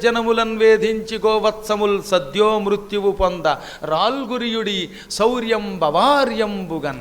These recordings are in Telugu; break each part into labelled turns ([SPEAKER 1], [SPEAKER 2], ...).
[SPEAKER 1] జనములన్ వేధించి గోవత్సముల్ సద్యో మృత్యువు పొంద రాల్గురియుడి శౌర్యం బవార్యంబుగన్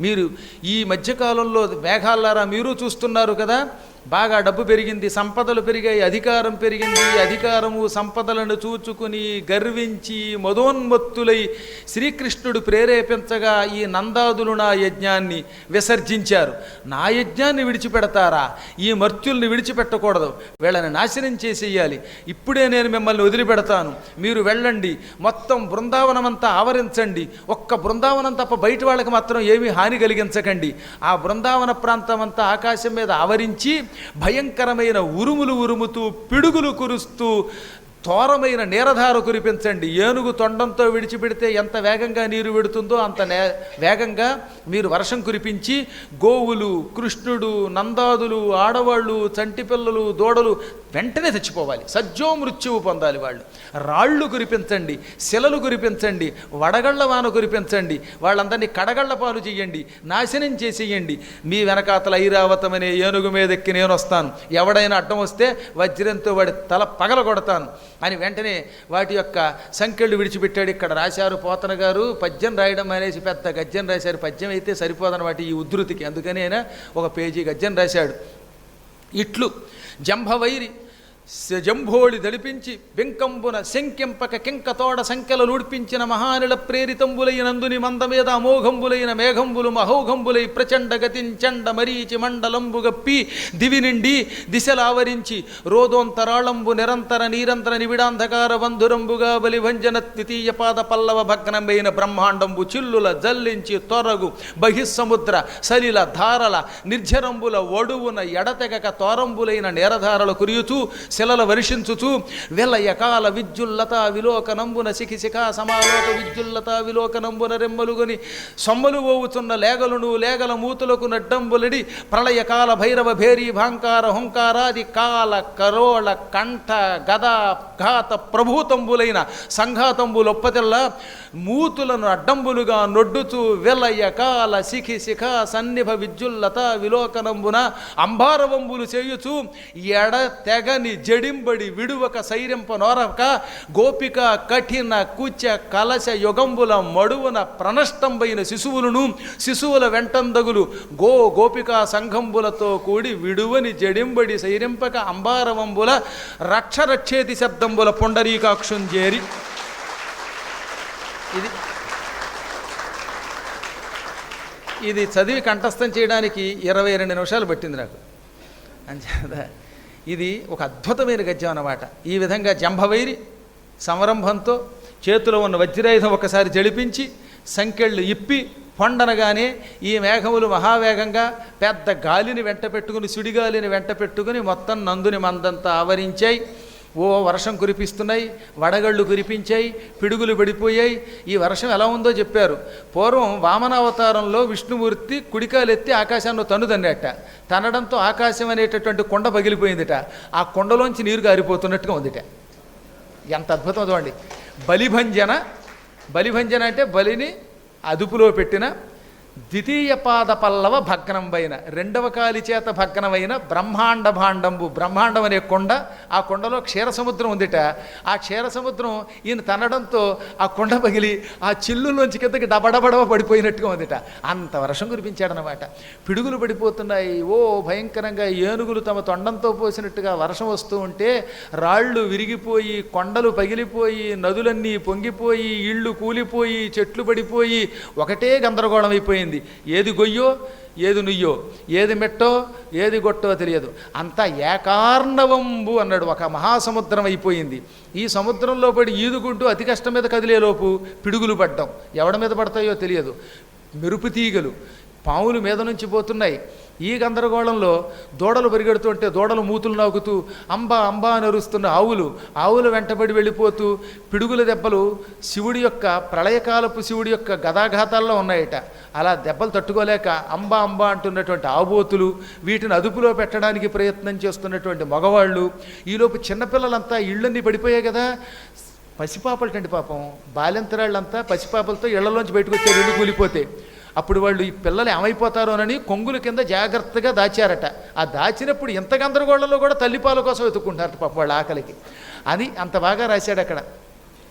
[SPEAKER 1] మీరు ఈ మధ్యకాలంలో మేఘాలారా మీరు చూస్తున్నారు కదా? బాగా డబ్బు పెరిగింది సంపదలు పెరిగాయి అధికారం పెరిగింది. అధికారము సంపదలను చూచుకుని గర్వించి మదోన్మత్తులై శ్రీకృష్ణుడు ప్రేరేపించగా ఈ నందాదులు నా యజ్ఞాన్ని విసర్జించారు. నా యజ్ఞాన్ని విడిచిపెడతారా? ఈ మర్త్యుల్ని విడిచిపెట్టకూడదు. వీళ్ళని నాశనం చేసేయాలి. ఇప్పుడే నేను మిమ్మల్ని వదిలిపెడతాను. మీరు వెళ్ళండి. మొత్తం బృందావనమంతా ఆవరించండి. ఒక్క బృందావనం తప్ప బయట వాళ్ళకి మాత్రం ఏమీ హాని కలిగించకండి. ఆ బృందావన ప్రాంతం అంతా ఆకాశం మీద ఆవరించి భయంకరమైన ఉరుములు ఉరుముతూ పిడుగులు కురుస్తూ ఘోరమైన నీరధార కురిపించండి. ఏనుగు తొండంతో విడిచిపెడితే ఎంత వేగంగా నీరు విడుతుందో అంత నే వేగంగా మీరు వర్షం కురిపించి గోవులు కృష్ణుడు నందాదులు ఆడవాళ్ళు చంటిపిల్లలు దూడలు వెంటనే చచ్చిపోవాలి. సజ్జో మృత్యువు పొందాలి వాళ్ళు. రాళ్ళు కురిపించండి శిలలు కురిపించండి వడగళ్ళ వాన కురిపించండి వాళ్ళందరినీ కడగళ్ళ పాలు చెయ్యండి నాశనం చేసేయండి. మీ వెనకాతల ఐరావతం అనే ఏనుగు మీద ఎక్కి నేను వస్తాను. ఎవడైనా అడ్డం వస్తే వజ్రంతో వాడి తల పగల కొడతాను అని వెంటనే వాటి యొక్క సంఖ్యలు విడిచిపెట్టాడు. ఇక్కడ రాశారు పోతన గారు పద్యం రాయడం అనేసి పెద్ద గద్యం రాశారు. పద్యం అయితే సరిపోదని వాటి ఈ ఉద్ధృతికి అందుకని ఆయన ఒక పేజీ గద్యం రాశాడు. ఇట్లు జంభవైరి జంభోళి దడిపించి వెంకంబున శంకింపక కింకతోడ సంఖ్యలు లూడ్పించిన మహానిల ప్రేరితంబులైనందుని మందమేద అమోఘంబులైన మేఘంబులు మహౌఘంబులై ప్రచండ గతించండ మరీచి మండలంబు గప్పి దివి నిండి దిశలావరించి రోదోంతరాళంబు నిరంతర నీరంతర నివిడాంధకార బంధురంబుగా బలిభంజన భంజన పాద పల్లవ భగ్నమైన బ్రహ్మాండంబు చిల్లుల జల్లించి తొరగు బహిస్సముద్ర సలిల ధారల నిర్జరంబుల ఒడువున ఎడతెగక తోరంబులైన నేరధారల కురియుచూ శిలల వర్షించుచు విలయకాల విద్యుల్లత విలోకనంబున శిఖి శిఖా సమాలోక విద్యుల్లత విలోకనంబున రెమ్మలుగొని సొమ్మలు ఓవుతున్న లేగలును లేగల మూతులకు నడ్డంబులడి ప్రళయకాల భైరవ భేరీ భాంకార హుంకారాది కాల కరోళ కంఠ గద ఘాత ప్రభూతంబులైన సంఘాతంబులొప్పతిల్ల మూతులను అడ్డంబులుగా నొడ్డుచు విలయకాల శిఖి శిఖ సన్నిభ విద్యుల్లత విలోకనంబున అంబారవంబులు చేయుచు ఎడ తెగని జడింబడి విడువక సైరింప నోరక గోపిక కఠిన కుచ కలశ యుగంబుల మడువున ప్రణష్టంబైన శిశువులను శిశువుల వెంటందగులు గో గోపికా సంఘంబులతో కూడి విడువని జడింబడి సైరింపక అంబారవంబుల రక్షరక్షేతి శబ్దంబుల పుండరీకాక్షుంజేరి ఇది ఇది చదివి కంఠస్థం చేయడానికి ఇరవై రెండు నిమిషాలు పట్టింది నాకు. అంచేత ఇది ఒక అద్భుతమైన గద్యం అన్నమాట. ఈ విధంగా జంభవైరి సంరంభంతో చేతిలో ఉన్న వజ్రాయుధం ఒకసారి జడిపించి సంకెళ్ళు ఇప్పి పొండనగానే ఈ మేఘములు మహావేగంగా పెద్ద గాలిని వెంట పెట్టుకుని సుడిగాలిని వెంట పెట్టుకుని మొత్తం నందుని మందంతా ఆవరించాయి. ఓ వర్షం కురిపిస్తున్నాయి వడగళ్ళు కురిపించాయి పిడుగులు పడిపోయాయి. ఈ వర్షం ఎలా ఉందో చెప్పారు. పూర్వం వామనావతారంలో విష్ణుమూర్తి కుడికాలెత్తి ఆకాశాన్ని తన్ను తనడంతో ఆకాశం అనేటటువంటి కొండ పగిలిపోయిందిట. ఆ కొండలోంచి నీరు గారిపోతున్నట్టుగా ఉందిట. ఎంత అద్భుతం చూడండి. బలిభంజన బలిభంజన అంటే బలిని అదుపులో పెట్టిన ద్వితీయ పాద పల్లవ భగ్నంబైన రెండవ కాలి చేత భగ్నమైన బ్రహ్మాండ భాండంబు బ్రహ్మాండం అనే కొండ ఆ కొండలో క్షీర సముద్రం ఉందిట. ఆ క్షీరసముద్రం ఈయన తనడంతో ఆ కొండ పగిలి ఆ చిల్లులోంచి కిందకి డబడబడవ పడిపోయినట్టుగా ఉందిట. అంత వర్షం కురిపించాడనమాట పిడుగులు పడిపోతున్నాయి. ఓ భయంకరంగా ఏనుగులు తమ తొండంతో పోసినట్టుగా వర్షం వస్తూ ఉంటే రాళ్ళు విరిగిపోయి కొండలు పగిలిపోయి నదులన్నీ పొంగిపోయి ఇళ్ళు కూలిపోయి చెట్లు పడిపోయి ఒకటే గందరగోళం అయిపోయింది ఏది గొయ్యో ఏది నుయ్యో ఏది మెట్టో ఏది గొట్టో తెలియదు. అంతా ఏకార్ణవంబు అన్నాడు. ఒక మహాసముద్రం అయిపోయింది. ఈ సముద్రంలో పడి ఈదుకుంటూ అతి కష్టం మీద కదిలేలోపు పిడుగులు పడ్డం. ఎవడ మీద పడతాయో తెలియదు. మెరుపు తీగలు పాములు మీద నుంచి పోతున్నాయి. ఈ గందరగోళంలో దూడలు పరిగెడుతుంటే దూడలు మూతులు నవ్వుతూ అంబా అంబా అని అరుస్తున్న ఆవులు ఆవులు వెంటబడి వెళ్ళిపోతూ పిడుగుల దెబ్బలు శివుడి యొక్క ప్రళయకాలపు శివుడి యొక్క గదాఘాతాల్లో ఉన్నాయట. అలా దెబ్బలు తట్టుకోలేక అంబా అంబా అంటున్నటువంటి ఆబోతులు వీటిని అదుపులో పెట్టడానికి ప్రయత్నం చేస్తున్నటువంటి మగవాళ్ళు ఈలోపు చిన్నపిల్లలంతా ఇళ్ళన్నీ పడిపోయాయి కదా. పసిపాపలటండి పాపం బాల్యంతరాళ్ళంతా పసిపాపలతో ఇళ్ళలోంచి బయటకు వచ్చే రెండు కూలిపోతే. అప్పుడు వాళ్ళు ఈ పిల్లలు ఏమైపోతారోనని కొంగుల కింద జాగ్రత్తగా దాచారట. ఆ దాచినప్పుడు ఎంత గందరగోళంలో కూడా తల్లిపాల కోసం వెతుక్కుంటారట పాప వాళ్ళ ఆకలికి. అని అంత బాగా రాశాడు అక్కడ.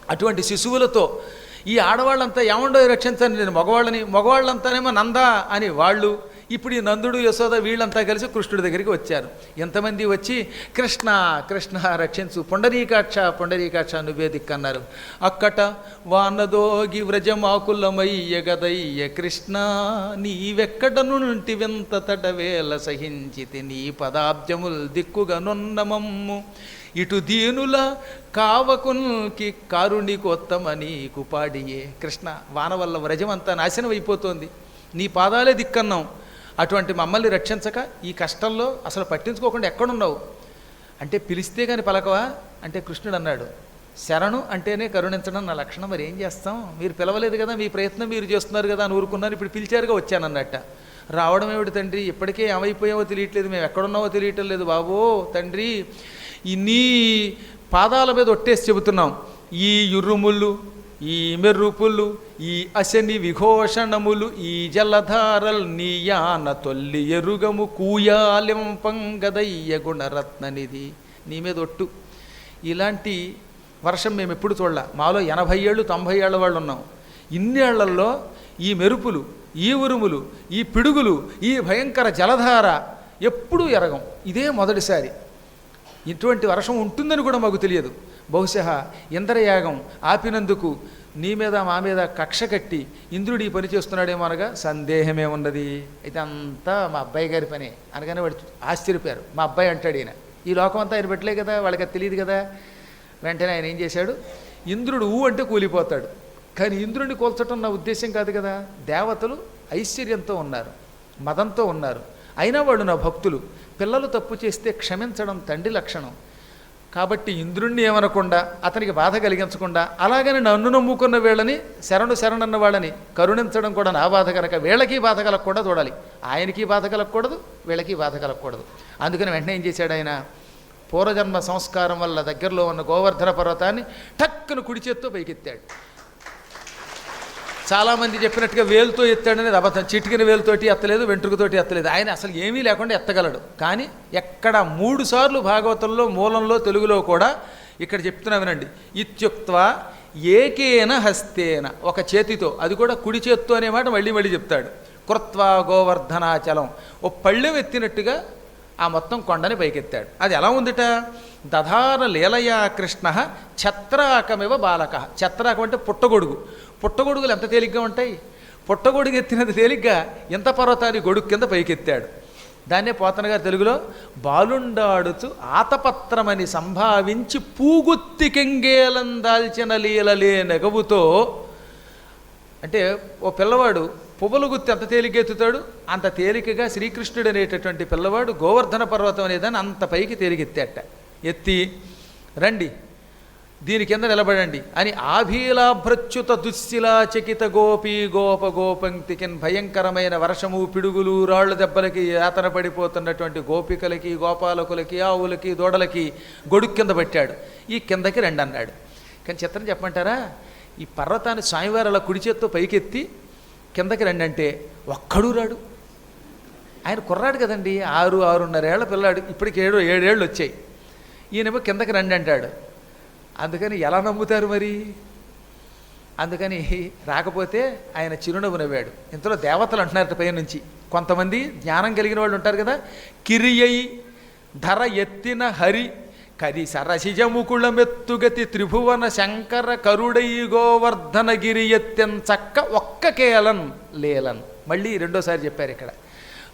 [SPEAKER 1] అటువంటి శిశువులతో ఈ ఆడవాళ్ళంతా ఏమండో రక్షించండి నేను మగవాళ్ళని మగవాళ్ళంతానేమో నందా అని వాళ్ళు ఇప్పుడు ఈ నందుడు యశోద వీళ్ళంతా కలిసి కృష్ణుడి దగ్గరికి వచ్చారు. ఎంతమంది వచ్చి కృష్ణ కృష్ణ రక్షించు పొండరీకాక్ష పొండరీకాక్ష నువ్వే దిక్కన్నారు. అక్కట వానదోగి వ్రజమాకులమయ్య గదయ్య కృష్ణ నీవెక్కడ నుంటి వింత తటవేల సహించితి నీ పదాబ్జముల్ దిక్కుగా నున్నమమ్ము ఇటు దీనుల కావకున్కి కారుణికోత్తమ నీకు పాడియే. కృష్ణ వాన వల్ల వ్రజమంతా నాశనం అయిపోతోంది నీ పాదాలే దిక్కన్నాం. అటువంటి మమ్మల్ని రక్షించక ఈ కష్టంలో అసలు పట్టించుకోకుండా ఎక్కడున్నావు? అంటే పిలిస్తే కానీ పలకవా? అంటే కృష్ణుడు అన్నాడు శరణు అంటేనే కరుణించడం నా లక్షణం. మరి ఏం చేస్తాం? మీరు పిలవలేదు కదా మీ ప్రయత్నం మీరు చేస్తున్నారు కదా అని ఊరుకున్నాను ఇప్పుడు పిలిచారుగా వచ్చానన్నట్ట. రావడం ఏమిటి తండ్రి? ఇప్పటికే ఏమైపోయావో తెలియట్లేదు. మేము ఎక్కడున్నావో తెలియటం లేదు. బాబో తండ్రి నీ పాదాల మీద ఒట్టేసి చెబుతున్నాం. ఈ యుర్రుముళ్ళు ఈ మెర్రుపులు ఈ అశని విఘోషణములు ఈ జలధారల్ నీయాన తొల్లి ఎరుగము కూయాలింపంగదయ్య గుణరత్ననిది నీ మీద ఒట్టు. ఇలాంటి వర్షం మేము ఎప్పుడు చూడాల. మాలో ఎనభై ఏళ్ళు తొంభై ఏళ్ళ వాళ్ళు ఉన్నాం. ఇన్నేళ్ళలో ఈ మెరుపులు ఈ ఉరుములు ఈ పిడుగులు ఈ భయంకర జలధార ఎప్పుడూ ఎరగం. ఇదే మొదటిసారి. ఇటువంటి వర్షం ఉంటుందని కూడా మాకు తెలియదు. బహుశా ఇంద్రయాగం ఆపినందుకు నీ మీద మా మీద కక్ష కట్టి ఇంద్రుడు ఈ పని చేస్తున్నాడేమో అనగా సందేహమే ఉన్నది. అయితే అంతా మా అబ్బాయి గారి పనే. అనగానే వాడు ఆశ్చర్యపోయారు. మా అబ్బాయి అంటాడు ఈయన ఈ లోకం అంతా ఆయన పెట్టలే కదా వాళ్ళకి తెలియదు కదా. వెంటనే ఆయన ఏం చేశాడు? ఇంద్రుడు ఊ అంటే కూలిపోతాడు. కానీ ఇంద్రుడిని కూల్చటం నా ఉద్దేశం కాదు కదా. దేవతలు ఐశ్వర్యంతో ఉన్నారు మదంతో ఉన్నారు. అయినా వాళ్ళు నా భక్తులు. పిల్లలు తప్పు చేస్తే క్షమించడం తండ్రి లక్షణం. కాబట్టి ఇంద్రుణ్ణి ఏమనకుండా అతనికి బాధ కలిగించకుండా అలాగని నన్ను నమ్ముకున్న వీళ్ళని శరణు శరణన్న వాళ్ళని కరుణించడం కూడా నా బాధ కనుక వీళ్ళకి బాధ కలగకుండా చూడాలి. ఆయనకి బాధ కలగకూడదు వీళ్ళకి బాధ కలగకూడదు. అందుకని వెంటనే ఏం చేశాడు ఆయన? పూర్వజన్మ సంస్కారం వల్ల దగ్గరలో ఉన్న గోవర్ధన పర్వతాన్ని టక్కున కుడి చేత్తో పైకెత్తాడు. చాలామంది చెప్పినట్టుగా వేలుతో ఎత్తాడనేది అబద్ధం. చిటికిన వేలుతోటి ఎత్తలేదు వెంట్రుకతోటి ఎత్తలేదు. ఆయన అసలు ఏమీ లేకుండా ఎత్తగలడు. కానీ ఎక్కడ మూడు సార్లు భాగవతంలో మూలంలో తెలుగులో కూడా ఇక్కడ చెప్తున్నా వినండి. ఇత్యుక్త్వ ఏకేన హస్తేన. ఒక చేతితో అది కూడా కుడి చేత్తో అనే మాట మళ్ళీ మళ్ళీ చెప్తాడు. కృత్వా గోవర్ధనాచలం. ఓ పళ్ళెం ఎత్తినట్టుగా ఆ మొత్తం కొండని పైకెత్తాడు. అది ఎలా ఉందిట? దధార లీలయా కృష్ణ ఛత్రాకమివ బాలక. ఛత్రాకం అంటే పుట్టగొడుగు. పుట్టగొడుగులు ఎంత తేలిగ్గా ఉంటాయి? పుట్టగొడుగు ఎత్తినంత తేలిగ్గా ఎంత పర్వతాన్ని గొడుగు కింద పైకెత్తాడు? దాన్నే పోతన గారు తెలుగులో బాలుండాడుచు ఆతపత్రమని సంభావించి పూగుత్తి కెంగేలం దాల్చిన లీలలే నెగవుతో అంటే ఓ పిల్లవాడు పువ్వుల గుత్తి ఎంత తేలికెత్తుతాడు అంత తేలికగా శ్రీకృష్ణుడు అనేటటువంటి పిల్లవాడు గోవర్ధన పర్వతం అనేదాన్ని అంత పైకి తేలికెత్తాట ఎత్తి రండి దీని కింద నిలబడండి అని ఆభీలాభ్రచ్యుత దుశ్శిలాచకిత గోపీ గోపి గోప గోపంక్తికిన్ భయంకరమైన వర్షము పిడుగులు రాళ్ళు దెబ్బలకి యాతన పడిపోతున్నటువంటి గోపికలకి గోపాలకులకి ఆవులకి దూడలకి గొడుగు కింద పెట్టాడు. ఈ కిందకి రండి అన్నాడు కానీ చిత్రం చెప్పమంటారా? ఈ పర్వతాన్ని స్వామివారు అలా కుడి చేత్తో పైకెత్తి కిందకి రండి అంటే ఒక్కడు రాడు. ఆయన కుర్రాడు కదండి ఆరు ఆరున్నరేళ్ళ పిల్లాడు. ఇప్పటికి ఏడు ఏడేళ్ళు వచ్చాయి. ఈయనేమో కిందకి రండి అంటాడు. అందుకని ఎలా నమ్ముతారు మరి? అందుకని రాకపోతే ఆయన చిరునవ్వు నవ్వాడు. ఇంతలో దేవతలు అంటున్నారు పై నుంచి. కొంతమంది జ్ఞానం కలిగిన వాళ్ళు ఉంటారు కదా కిరియై ధర ఎత్తిన హరి కది సరసిజముకుళమెత్తుగతి త్రిభువన శంకర కరుడై గోవర్ధనగిరి ఎత్తెన్ చక్క ఒక్క కేలన్ లేలన్. మళ్ళీ రెండోసారి చెప్పారు ఇక్కడ.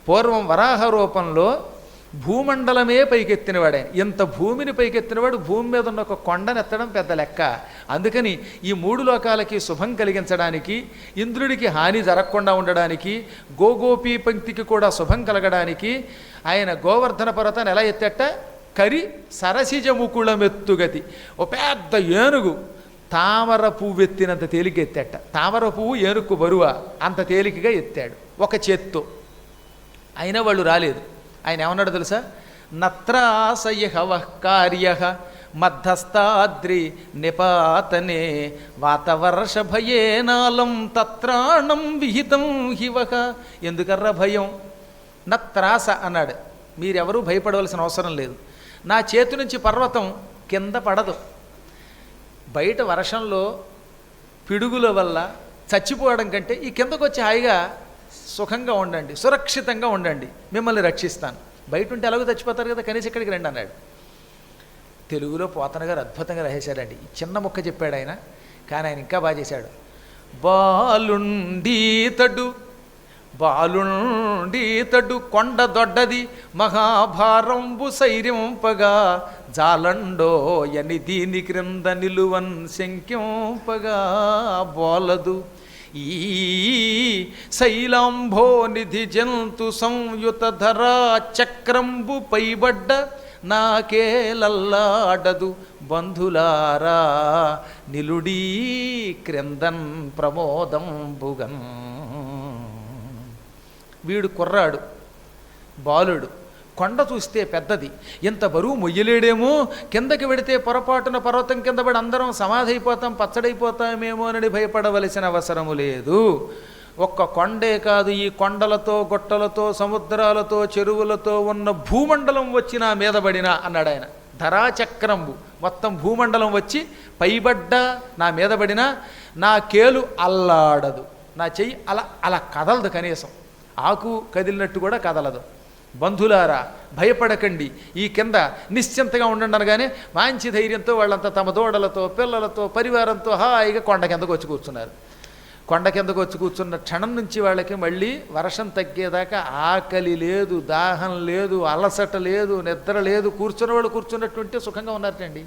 [SPEAKER 1] పూర్వం వరాహ రూపంలో భూమండలమే పైకెత్తినవాడే. ఇంత భూమిని పైకెత్తినవాడు భూమి మీద ఉన్న ఒక కొండను ఎత్తడం పెద్ద లెక్క. అందుకని ఈ మూడు లోకాలకి శుభం కలిగించడానికి ఇంద్రుడికి హాని జరగకుండా ఉండడానికి గోగోపీ పంక్తికి కూడా శుభం కలగడానికి ఆయన గోవర్ధన పర్వతాన్ని ఎలా ఎత్తట కరి సరసిజముకుళమెత్తుగతి ఒక ఓ పెద్ద ఏనుగు తామర పువ్వు ఎత్తినంత తేలిక ఎత్తట. తామర పువ్వు ఏనుక్కు బరువ? అంత తేలికగా ఎత్తాడు. ఒక చేత్తో. అయినా వాళ్ళు రాలేదు. ఆయన ఏమన్నాడు తెలుసా? నత్రాసయ కార్య మధ్యస్థాద్రి నిపాతనే వాతవర్ష భయేనాలం తత్రాణం విహితం హివక ఎందుకర్రా భయం? నత్రాస అన్నాడు. మీరెవరూ భయపడవలసిన అవసరం లేదు. నా చేతి నుంచి పర్వతం కింద పడదు. బయట వర్షంలో పిడుగుల వల్ల చచ్చిపోవడం కంటే ఈ కిందకు వచ్చి హాయిగా సుఖంగా ఉండండి సురక్షితంగా ఉండండి మిమ్మల్ని రక్షిస్తాను. బయట ఉంటే ఎలాగో చచ్చిపోతారు కదా కనీసం ఇక్కడికి రండి అన్నాడు. తెలుగులో పోతన గారు అద్భుతంగా రాసేశాడండి చిన్న ముక్క చెప్పాడు ఆయన కానీ ఆయన ఇంకా బాగా చేశాడు. బాలుండీతడు బాలుండీతడు కొండ దొడ్డది మహాభారంబు సైర్యంపగా జాలండో అని దీని క్రింద నిలువన్ శంకింపగా బోలదు. ఈ శైలాంభో నిధి జంతు సంయుత ధరా చక్రంబు పైబడ్డ నాకేలల్లాడదు బంధులారా నిలుడీ క్రిందన్ ప్రమోదంబుగన్. వీడు కుర్రాడు బాలుడు. కొండ చూస్తే పెద్దది. ఇంత బరువు మొయ్యలేడేమో? కిందకి వెడితే పొరపాటున పర్వతం కింద పడి అందరం సమాధైపోతాం పచ్చడైపోతామేమో అని భయపడవలసిన అవసరము లేదు. ఒక్క కొండే కాదు ఈ కొండలతో గొట్టలతో సముద్రాలతో చెరువులతో ఉన్న భూమండలం వచ్చి నా అన్నాడు ఆయన. ధరాచక్రంబు. మొత్తం భూమండలం వచ్చి పైబడ్డ నా మీదబడిన నా కేలు అల్లాడదు. నా చెయ్యి అలా అలా కదలదు కనీసం. ఆకు కదిలినట్టు కూడా కదలదు. బంధులారా భయపడకండి. ఈ కింద నిశ్చింతగా ఉండండి అనగానే మంచి ధైర్యంతో వాళ్ళంతా తమ దూడలతో పిల్లలతో పరివారంతో హాయిగా కొండ కిందకు వచ్చి కూర్చున్నారు. కొండ కిందకు వచ్చి కూర్చున్న క్షణం నుంచి వాళ్ళకి మళ్ళీ వర్షం తగ్గేదాకా ఆకలి లేదు దాహం లేదు అలసట లేదు నిద్ర లేదు కూర్చున్న వాళ్ళు కూర్చున్నటువంటి సుఖంగా ఉన్నారటండి.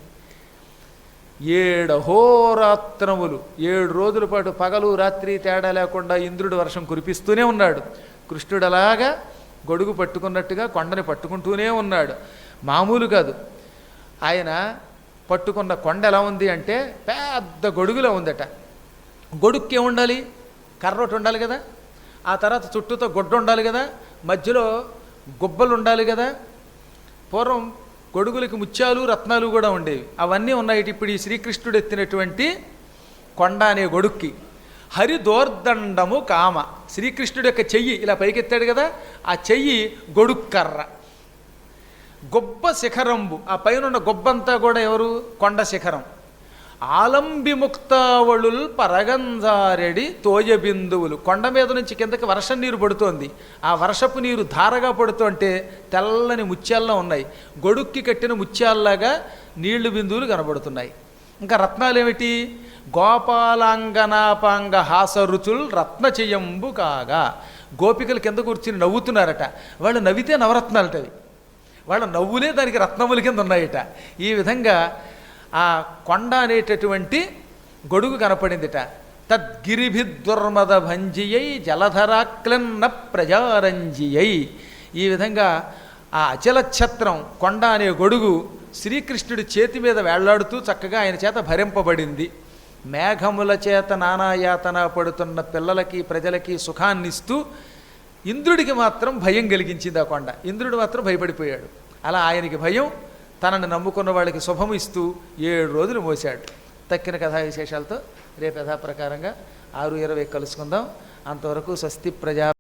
[SPEAKER 1] ఏడు హోరాత్రములు ఏడు రోజుల పాటు పగలు రాత్రి తేడా లేకుండా ఇంద్రుడు వర్షం కురిపిస్తూనే ఉన్నాడు. కృష్ణుడు అలాగా గొడుగు పట్టుకున్నట్టుగా కొండని పట్టుకుంటూనే ఉన్నాడు. మామూలు కాదు. ఆయన పట్టుకున్న కొండ ఎలా ఉంది అంటే పెద్ద గొడుగులో ఉందట. గొడుక్కి ఏముండాలి కర్రొట్టు ఉండాలి కదా. ఆ తర్వాత చుట్టూతో గొడ్డ ఉండాలి కదా. మధ్యలో గుబ్బలు ఉండాలి కదా. పూర్వం గొడుగులకి ముత్యాలు రత్నాలు కూడా ఉండేవి. అవన్నీ ఉన్నాయి. ఇప్పుడు ఈ శ్రీకృష్ణుడు ఎత్తినటువంటి కొండ అనే గొడుక్కి. హరిదోర్దండము కామ. శ్రీకృష్ణుడు యొక్క చెయ్యి ఇలా పైకెత్తాడు కదా ఆ చెయ్యి గొడుక్కర్ర. గొప్ప శిఖరంబు. ఆ పైన ఉన్న గొబ్బంతా కూడా ఎవరు? కొండ శిఖరం. ఆలంబిముక్తావళుల్ పరగంజారెడి తోయ బిందువులు కొండ మీద నుంచి కిందకి వర్షం నీరు పడుతోంది. ఆ వర్షపు నీరు ధారగా పడుతుంటే తెల్లని ముత్యాల్లో ఉన్నాయి. గొడుక్కి కట్టిన ముత్యాల్లాగా నీళ్ళు బిందువులు కనబడుతున్నాయి. ఇంకా రత్నాలు ఏమిటి గోపాలాంగనాపాంగ హాసరుచుల్ రత్నచయంబు కాగా. గోపికలు కింద కూర్చుని నవ్వుతున్నారట. వాళ్ళు నవ్వితే నవరత్నాలటవి వాళ్ళ నవ్వులే దానికి రత్నముల కింద ఉన్నాయట. ఈ విధంగా ఆ కొండ అనేటటువంటి గొడుగు కనపడిందిట. తద్గిరిభిద్దుర్మద భంజియై జలధరాక్లన్న ప్రజారంజియై. ఈ విధంగా ఆ అచల ఛత్రం కొండ అనే గొడుగు శ్రీకృష్ణుడి చేతి మీద వేళ్ళాడుతూ చక్కగా ఆయన చేత భరింపబడింది. మేఘముల చేత నానాయాతన పడుతున్న పిల్లలకి ప్రజలకి సుఖాన్నిస్తూ ఇంద్రుడికి మాత్రం భయం కలిగించింది ఆ కొండ. ఇంద్రుడు మాత్రం భయపడిపోయాడు. అలా ఆయనకి భయం తనని నమ్ముకున్న వాళ్ళకి శుభము ఇస్తూ ఏడు రోజులు మోసాడు తక్కిన కథా విశేషాలతో రేపు యథాప్రకారంగా ఆరు ఇరవై కలుసుకుందాం. అంతవరకు స్వస్తి ప్రజా